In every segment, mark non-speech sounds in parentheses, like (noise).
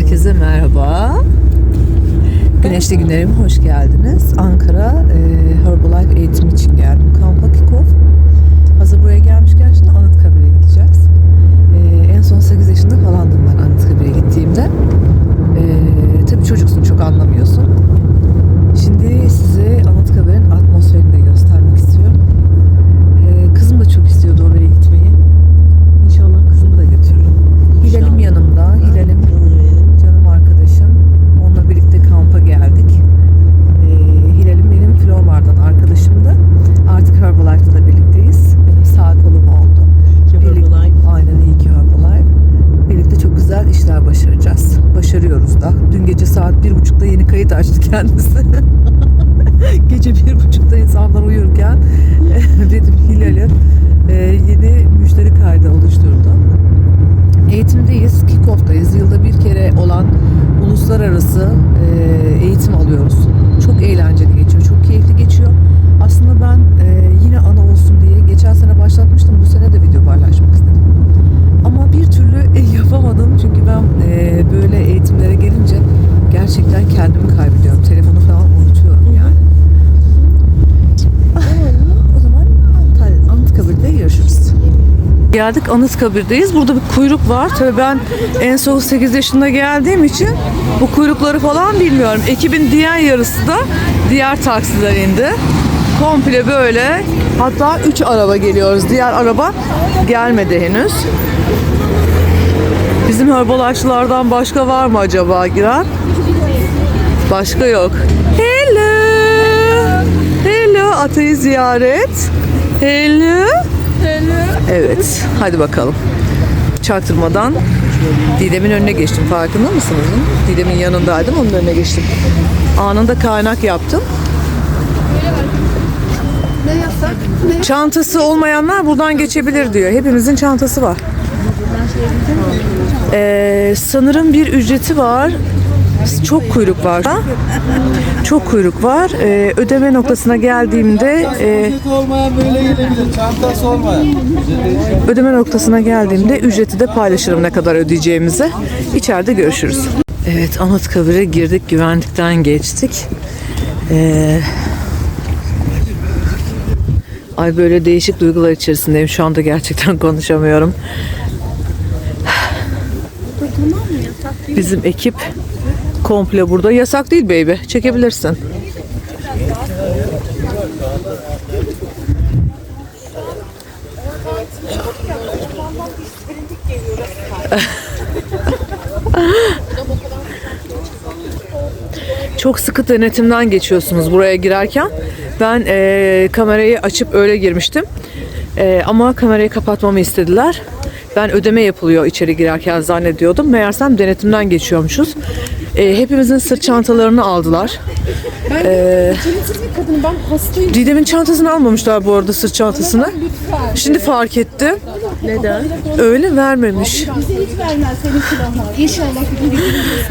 Herkese merhaba. Güneşli günlerime hoş geldiniz. Ankara e, Herbalife eğitim için geldim. Kampa Kickoff. Hazır buraya gelmişken şimdi Anıtkabir'e gideceğiz. E, en son 8 yaşında falandım ben Anıtkabir'e gittiğimde. E, tabii çocuksun çok anlamıyorsun. Şimdi size Anıtkabir'in atmosferini de göstermek istiyorum. E, kızım da çok istiyordu oraya gitmeyi. İnşallah kızımı da götürürüm. Hilal'im yanımda. Hilal'im canım arkadaşım. Onunla birlikte kampa geldik. Ee, Hilal'im benim Flomar'dan arkadaşımdı. Artık Herbalife'da da birlikteyiz. Benim sağ kolum oldu. Birlikte, aynen iyi ki Herbalife. Birlikte çok güzel işler başaracağız. Başarıyoruz da. Dün gece saat bir buçukta yeni kayıt açtı kendisi. (laughs) gece bir buçukta insanlar uyurken (laughs) dedim Hilal'in e, yeni müşteri kaydı oluşturdu. Eğitimdeyiz, kick-off'tayız. Yılda bir kere olan uluslararası e, eğitim alıyoruz. Çok eğlenceli geçiyor, çok keyifli geçiyor. Aslında ben e, yine ana olsun diye geçen sene başlatmıştım. Bu sene de video paylaşmak istedim. Ama bir türlü e, yapamadım. Çünkü ben e, böyle eğitimlere gelince gerçekten kendimi kaybediyorum. Telefonu falan unutuyorum yani. Ah, o zaman Antalya, Anıtkabir'de görüşürüz. Geldik Anıtkabir'deyiz. Burada bir kuyruk var. Tabii ben en son 8 yaşında geldiğim için bu kuyrukları falan bilmiyorum. Ekibin diğer yarısı da diğer taksiler indi. Komple böyle. Hatta 3 araba geliyoruz. Diğer araba gelmedi henüz. Bizim Herbalife'çılardan başka var mı acaba giren? Başka yok. Hello. Hello. Atayı ziyaret. Hello. Evet, hadi bakalım. Çaktırmadan Didem'in önüne geçtim. Farkında mısınız? Didem'in yanındaydım, onun önüne geçtim. Anında kaynak yaptım. Çantası olmayanlar buradan geçebilir diyor. Hepimizin çantası var. Ee, sanırım bir ücreti var. Çok kuyruk var. Çok kuyruk var. Ee, ödeme noktasına geldiğimde e. Ödeme noktasına geldiğimde ücreti de paylaşırım ne kadar ödeyeceğimizi. İçeride görüşürüz. Evet Anıtkabir'e girdik güvenlikten geçtik. Ee, ay böyle değişik duygular içerisindeyim. Şu anda gerçekten (laughs) konuşamıyorum. Bizim ekip komple burada. Yasak değil baby. Çekebilirsin. Çok sıkı denetimden geçiyorsunuz buraya girerken. Ben eee, kamerayı açıp öyle girmiştim. Eee, ama kamerayı kapatmamı istediler. Ben ödeme yapılıyor içeri girerken zannediyordum. Meğersem denetimden geçiyormuşuz. Eee, hepimizin sırt çantalarını aldılar. Beceriksiz bir kadınım ben hastayım. Didem'in çantasını almamışlar bu arada sırt çantasını. Şimdi fark ettim. Neden? Öyle vermemiş. Bize hiç vermez senin silahlar. İnşallah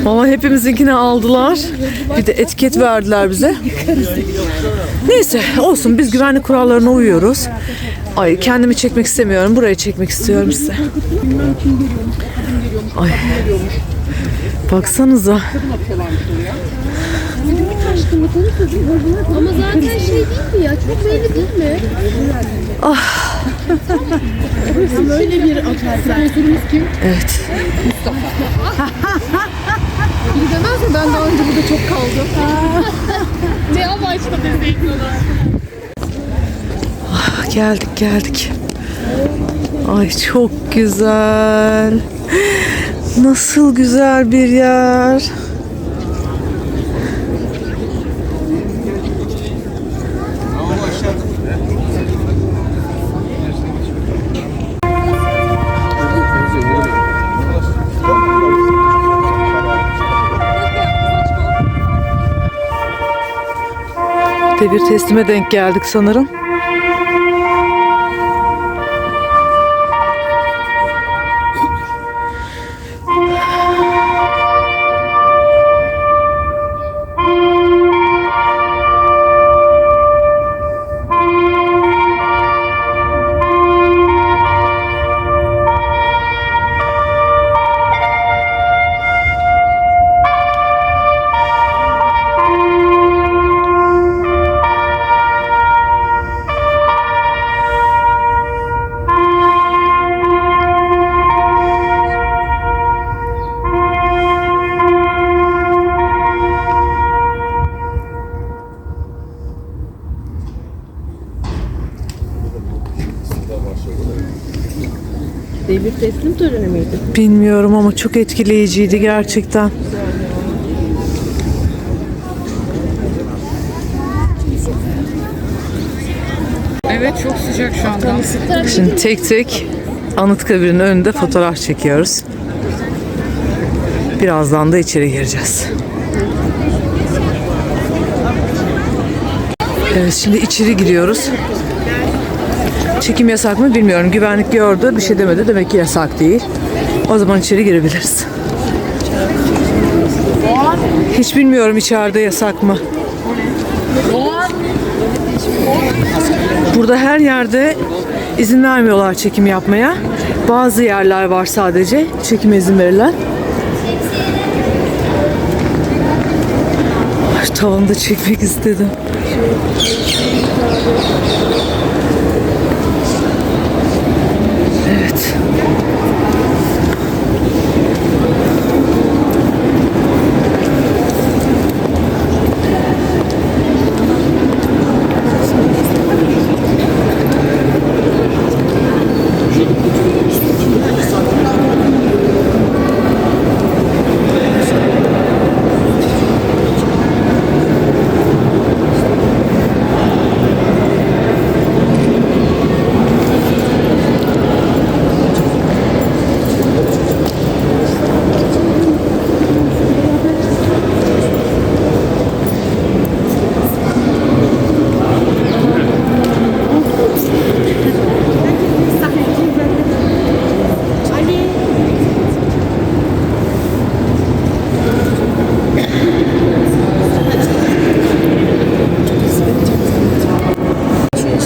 Ama hepimizinkini aldılar. Bir de etiket verdiler bize. Neyse olsun biz güvenlik kurallarına uyuyoruz. Ay kendimi çekmek istemiyorum. Burayı çekmek istiyorum size. Ay. Baksanıza. Ama zaten şey değil mi ya? Çok belli değil mi? böyle bir. Sponsorumuz kim? Evet. Gidemez mi? Ben daha önce burada çok kaldım. (laughs) Ne amaçla destekliyorlar? Geldik geldik. Ay çok güzel. Nasıl güzel bir yer. Devir teslime denk geldik sanırım. Teslim töreni miydi? Bilmiyorum ama çok etkileyiciydi gerçekten. Evet çok sıcak şu anda. Şimdi tek tek Anıtkabir'in önünde fotoğraf çekiyoruz. Birazdan da içeri gireceğiz. Evet şimdi içeri giriyoruz. Çekim yasak mı bilmiyorum. Güvenlik gördü bir şey demedi. Demek ki yasak değil. O zaman içeri girebiliriz. Hiç bilmiyorum içeride yasak mı. Burada her yerde izin vermiyorlar çekim yapmaya. Bazı yerler var sadece çekime izin verilen. Şu tavanı da çekmek istedim. Evet.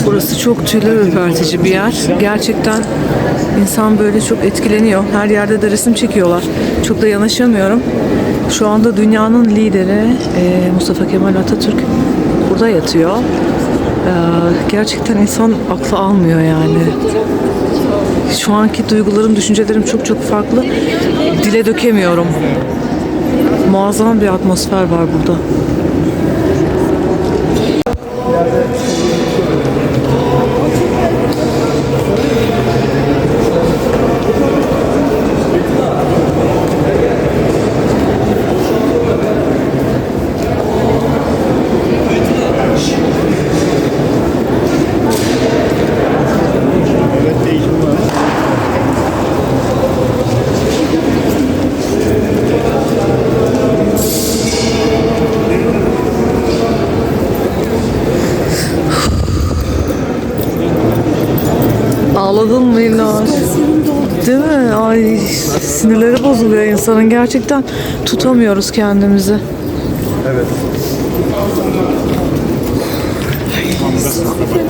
Burası çok tüyler ürpertici bir yer. Gerçekten insan böyle çok etkileniyor. Her yerde de resim çekiyorlar. Çok da yanaşamıyorum. Şu anda dünyanın lideri e, Mustafa Kemal Atatürk burada yatıyor. E, gerçekten insan aklı almıyor yani. Şu anki duygularım, düşüncelerim çok çok farklı. Dile dökemiyorum. Muazzam bir atmosfer var burada. Ağladın mı İlhan? Değil mi? Ay sinirleri bozuluyor insanın. Gerçekten tutamıyoruz kendimizi. Evet.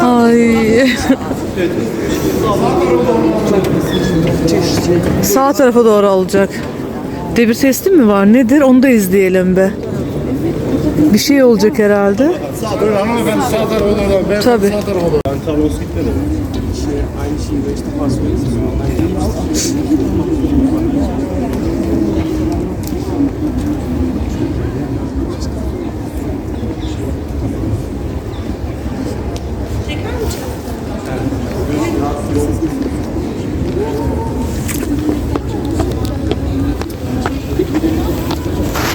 Ay. Sağ tarafa doğru alacak. Devir testi mi var? Nedir? Onu da izleyelim be. Bir şey olacak herhalde. Hanımefendi sağ tarafa doğru. Ben Tabii. sağ tarafa doğru. Ben tablosu gitmedi.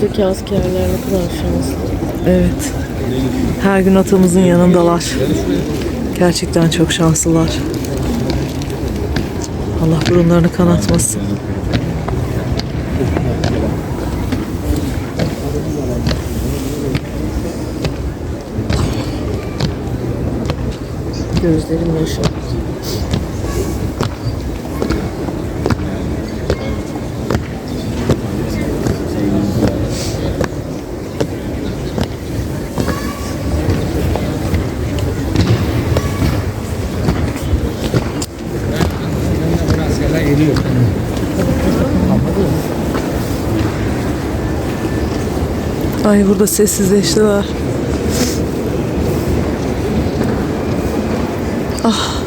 Buradaki askerler ne kadar şanslı. Evet. Her gün atamızın yanındalar. Gerçekten çok şanslılar. Allah burunlarını kanatmasın. Gözlerim yaşardı. Ay burada sessizleştiler. Ah.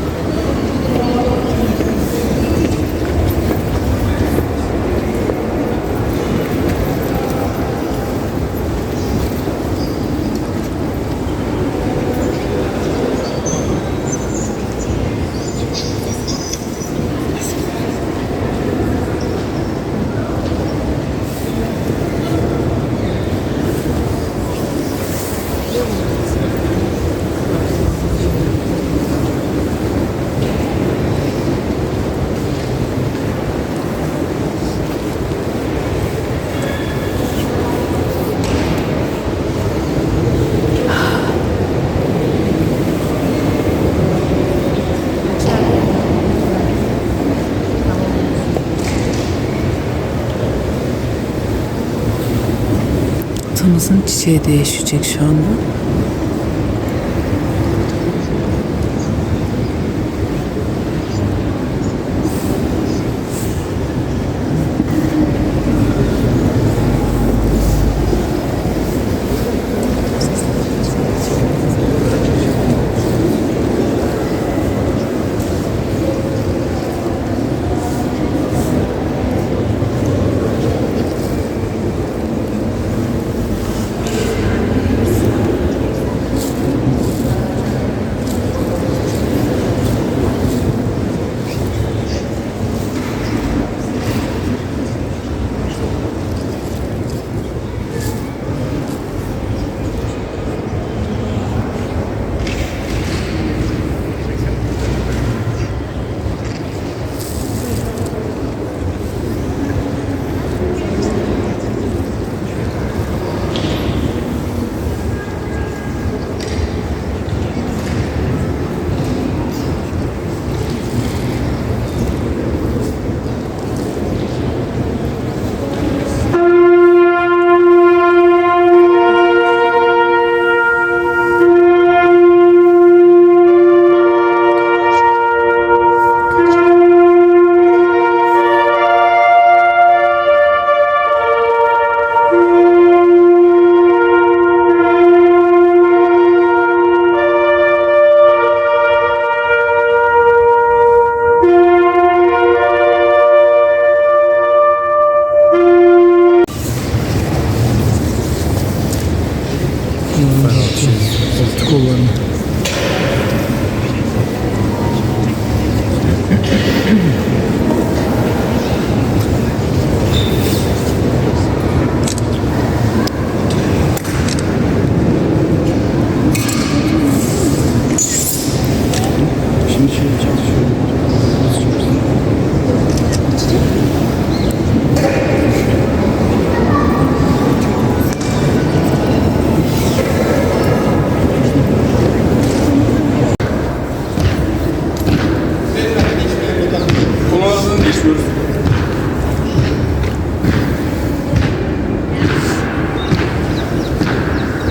Atamızın çiçeği değişecek şu anda.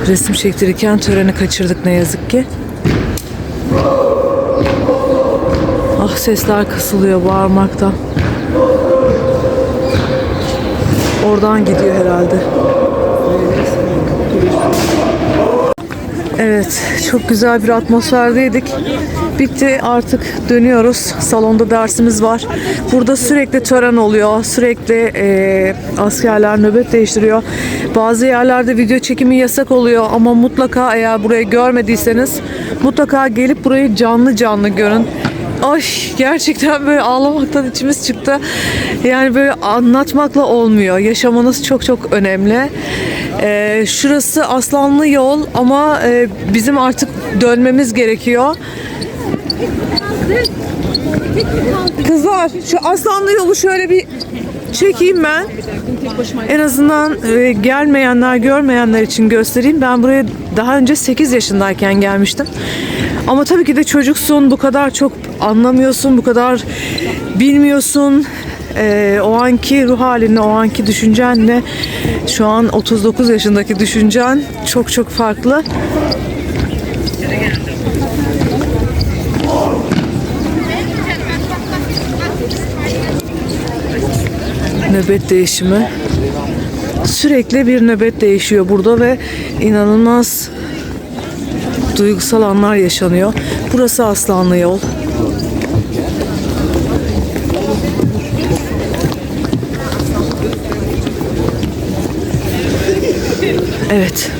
Resim çektirirken töreni kaçırdık ne yazık ki. Ah sesler kısılıyor bağırmaktan. Oradan gidiyor herhalde. Evet, çok güzel bir atmosferdeydik. Bitti artık dönüyoruz. Salonda dersimiz var. Burada sürekli tören oluyor. Sürekli eee, askerler nöbet değiştiriyor. Bazı yerlerde video çekimi yasak oluyor ama mutlaka eğer burayı görmediyseniz mutlaka gelip burayı canlı canlı görün. Ay gerçekten böyle ağlamaktan içimiz çıktı. Yani böyle anlatmakla olmuyor. Yaşamanız çok çok önemli. Ee, şurası Aslanlı yol ama e, bizim artık dönmemiz gerekiyor. Kızlar şu Aslanlı yolu şöyle bir çekeyim ben. En azından e, gelmeyenler, görmeyenler için göstereyim. Ben buraya daha önce 8 yaşındayken gelmiştim. Ama tabii ki de çocuksun, bu kadar çok anlamıyorsun, bu kadar bilmiyorsun. E, o anki ruh halinle, o anki düşüncenle şu an 39 yaşındaki düşüncen çok çok farklı. Nöbet değişimi. Sürekli bir nöbet değişiyor burada ve inanılmaz duygusal anlar yaşanıyor. Burası Aslanlı Yol. Evet.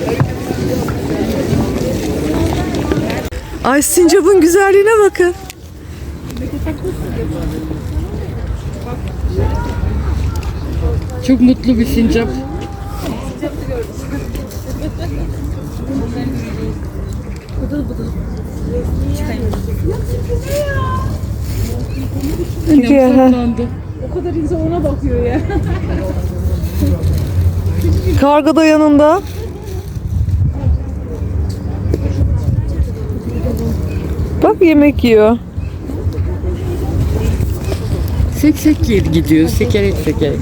Ay sincapın güzelliğine bakın. Çok mutlu bir sincap. Gidiyor, ha. Saklandı. Karga da yanında. Bak yemek yiyor. Sek sek gidiyor. Sekerek sekerek.